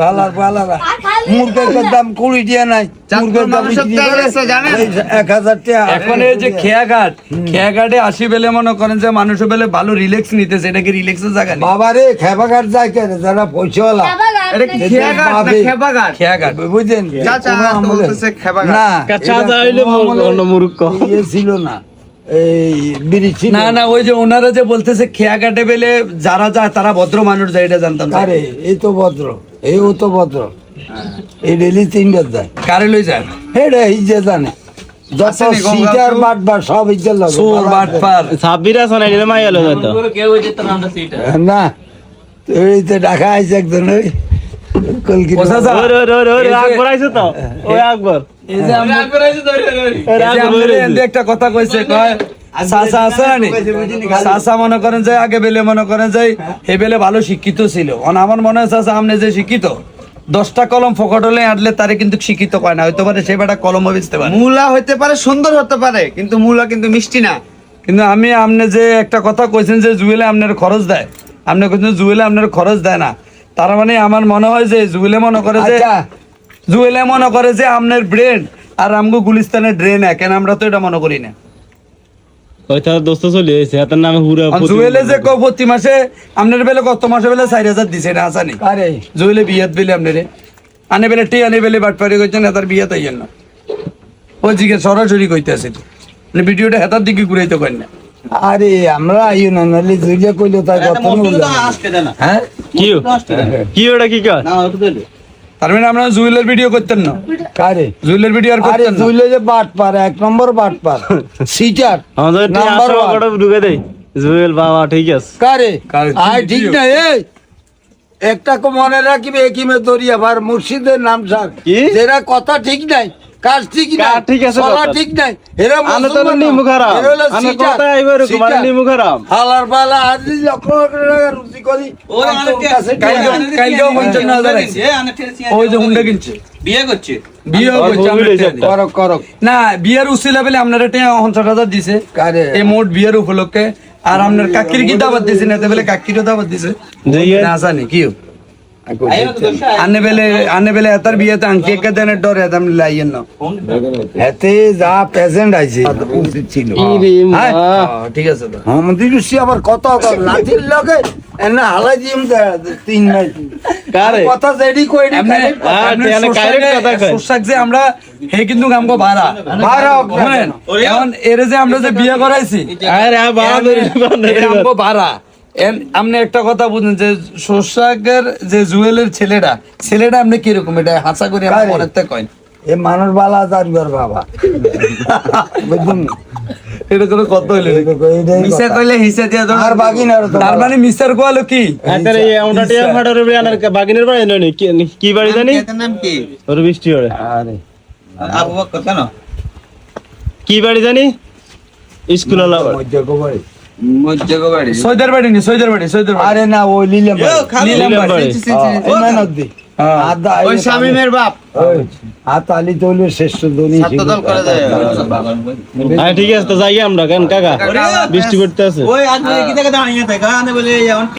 ভালার ভালারা মুরগের দাম কুড়ি টিয়া নাই। মুরগের দাম বিক্রি করে এই এক হাজার টাকা। এখন এই যে খেয়াঘাট খেয়াঘাটে আসি বেলে মনে করেন যে মানুষ বেলে ভালো রিল্যাক্স নিতেছে। এটা কি রিল্যাক্সের জায়গা বাবা রে খেবাঘাট যায় কেন? যারা পয়সাওয়ালা। এটা খেয়াঘাট না। ইয়ে ছিল না। এই ছিল। না না ওই যে ওনারা যে বলতেছে খেয়াঘাটে বেলে যারা যায় তারা ভদ্র মানুষ যায় এটা জানতাম আরে এই তো ভদ্র এই ও তো ভদ্র। এই ডেলি তিনটা যায়। কারে লই যায়? হেডে এই যে জানে। যত সিটার বাটবার সব ইজ্জত লাগে। বাটপার না তো? এই তো ঢাকা আইছে একজন ওই কলকাতা। ওরে ওরে ওরে ওরে এই যে- আকবর আইছে তো? ওই আকবর। এই যে আমরা- এই যে আকবর আমাদের হইছে। এমনি একটা কথা কইছে কয় আছে? মনে করেন যে আগে বেলে মনে করেন যে হে বেলে ভালো শিক্ষিত ছিল। আমার মনে হয় আপনি যে শিক্ষিত দশটা কলম ফকট হলে আনলে তারে কিন্তু শিক্ষিত কয় না। হয়তো পারে সে বেটা কলমও বেচতে পারে। মূলা হইতে পারে সুন্দর হতে পারে কিন্তু মূলা কিন্তু মিষ্টি না। কিন্তু আমি আপনি যে একটা কথা কইছেন যে জুয়েলে আপনার খরচ দেয়। আপনি কইছেন জুয়েলে আপনার খরচ দেয় না। তার মানে আমার মনে হয় যে জুয়েলে মনে করে যে আচ্ছা। জুয়েলে মনে করে যে আমনের ব্রেন আর আমগো গুলিস্তানের ড্রেন এক কেন আমরা তো এটা মনে করি না? ওই তার দোস্ত চলে এত নামে হুরা জুয়েলে যে কো প্রতি মাসে আপনার বেলে কত মাসে বেলে চার হাজার দিছে এটা আসানি আরে জুয়েলে বিয়াত বেলে আপনারে আনে বেলে টি আনে বেলে বাটপারি করছেন তার বিয়াত আইয়েন না। ও জিজ্ঞেস সরাসরি কইতেছে মানে ভিডিওটা হেতার দিকে ঘুরাইতে করেন না। আরে আমরা আইও না নাহলে দুইটা কইলো তাই কত হ্যাঁ? কি কি ওটা কি কর তার মানে আমরা জুয়েলের ভিডিও করতেন না? কারে? জুয়েলের ভিডিও আর করতেন না? দুইলে যে বাট পার এক নম্বর বাট পার। সিটার আমাদের নাম্বার ওয়ান। ঢুকে দেই জুয়েল বাবা ঠিক আছে। কারে? ঠিক জিও। না এই। একটা কো মনে রাখিবে একিমে দরিয়া ভার মুর্শিদের নাম স্যার কি? যেরা কথা ঠিক নাই কাজ ঠিক কাজ ঠিক আছে কথা। ঠিক নাই। এরা আনে তো নিমু খারাপ। আনে সিটার, কথা আইবার কুমার নিমু খারাপ। হালার পালা আজ লক্ষ লক্ষ টাকা রুজি করি তোর কাছে কালকেও কালকেও পঞ্চান্ন হাজার আইছে। ওই যে হুন্ডা কিনছে। বিয়ে করছে। বিয়ে করছে মোবিল আমরা হয়েছে টেয়া দিই। করক করক না বিয়ের উসিলা বেলে আপনারা দিছে। এই মোট বিয়ের উপলক্ষে। আর আপনার কাকির কি দাবাত দিছে না বেলে কাকিরও দাবাত দিছে। দিয়ে না জানি কি আনে বেলে আনে বেলে এতার বিয়েতে আংটি একা দেনের ডরে এত লাইয়েন না এতে যা প্রেজেন্ট আছে ছিল। হ্যাঁ? ঠিক আছে তো। মোহাম্মদ ইউসি আবার কত কত লাঠির লগে এনে হালাই দিম তিন মাইল। কারে? কথা যেডি কই হ্যাঁ, যে আমরা হে কিন্তু আমগো ভাড়া। ভাড়া এখন এর যে আমরা যে বিয়ে করাইছি আরে বাবা আমগো ভাড়া। আপনি একটা কথা বুঝুন যে সোশ্যাকের যে জুয়েলের ছেলেটা ছেলেটা আপনি কীরকম? এটা হাসা করে আমার মনে থেকে কয়। এ মানুষ বালা বাবা। বুঝুন এটা কোনো কথা হইলে মিশা কইলে হিসা দিয়া আর বাকি না তার মানে কোয়ালো কি? আরে এই ওটা টিয়া ফাটার উপরে আনার বাগিনের বাড়ি কি- কি বাড়ি জানি? নাম কি? ওর বৃষ্টি হরে আরে। আবু বকর কেন? কি বাড়ি জানি? স্কুল বাড়ি সৈদার বাড়ি নি সৈদার বাড়ি সৈদার আরে না ওই লিলাম নিলাম নিলাম বাড়ি। বাড়ি। নদী হ্যাঁ। ওই শামিমের বাপ। হাত আলি শ্রেষ্ঠ ধনী দেয়। হ্যাঁ ঠিক আছে তো যাই আমরা কেন কাকা? বৃষ্টি করতে আছে ওই আজ কি দেখে দাঁড়িয়ে থাকে? বলে যেমন